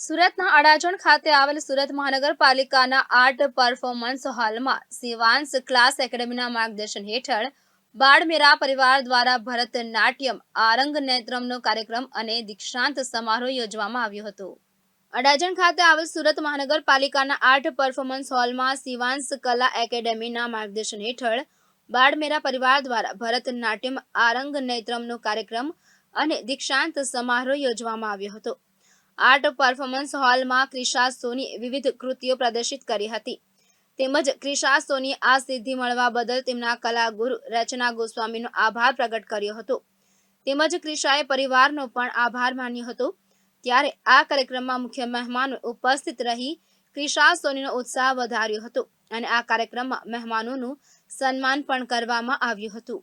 સુરતના અડાજણ ખાતે આવેલ સુરત મહાનગરપાલિકાના આર્ટ પરફોર્મન્સ હોલમાં સિવાન્સ ક્લાસ એકેડેમીના માર્ગદર્શન હેઠળ બાળમેરા પરિવાર દ્વારા ભરતનાટ્યમ, આરંગ નેત્રમનો કાર્યક્રમ અને દીક્ષાંત સમારોહ યોજવામાં આવ્યો હતો. અડાજણ ખાતે આવેલ સુરત મહાનગરપાલિકાના આર્ટ પરફોર્મન્સ હોલમાં સિવાન્સ કલા એકેડેમીના માર્ગદર્શન હેઠળ બાળમેરા પરિવાર દ્વારા ભરતનાટ્યમ, આરંગ નેત્રમનો કાર્યક્રમ અને દીક્ષાંત સમારોહ યોજવામાં આવ્યો હતો. આર્ટ પરફોર્મન્સ હોલમાં ક્રિશા સોની વિવિધ કૃતિઓ પ્રદર્શિત કરી હતી. તેમજ ક્રિશા સોની આ સિદ્ધિ મળવા બદલ તેમના કલાગુરુ રચના ગોસ્વામીનો આભાર પ્રગટ કર્યો હતો. તેમજ ક્રિશાએ પરિવારનો પણ આભાર માન્યો હતો. ત્યારે આ કાર્યક્રમમાં મુખ્ય મહેમાનો ઉપસ્થિત રહી ક્રિશા સોનીનો ઉત્સાહ વધાર્યો હતો અને આ કાર્યક્રમમાં મહેમાનોનું સન્માન પણ કરવામાં આવ્યું હતું.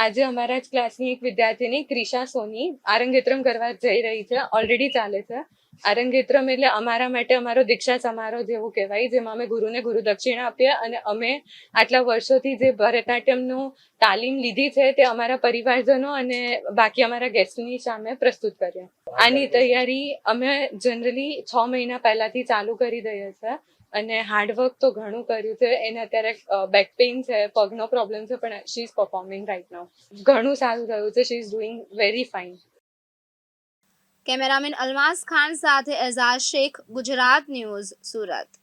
આજે અમારા જ ક્લાસની એક વિદ્યાર્થીની ક્રિશા સોની આરંગેત્રમ કરવા જઈ રહી છે ઓલરેડી ચાલે છે. આરંગેત્રમ એટલે અમારા માટે અમારો દીક્ષા સમારોહ જેવું કહેવાય, જેમાં અમે ગુરુને ગુરુ દક્ષિણા આપીએ અને અમે આટલા વર્ષોથી જે ભરતનાટ્યમનું તાલીમ લીધી છે તે અમારા પરિવારજનો અને બાકી અમારા ગેસ્ટની સામે પ્રસ્તુત કરીએ. આની તૈયારી અમે જનરલી છ મહિના પહેલાથી ચાલુ કરી દઈએ છીએ. અને હાર્ડવર્ક તો ઘણું કર્યું છે. એને અત્યારે બેક પેઇન છે, પગનો પ્રોબ્લેમ છે, પણ she is performing right now ઘણું સારું થયું છે. She is doing very fine cameraman Almas Khan સાથે એઝાઝ શેખ, ગુજરાત ન્યૂઝ, સુરત.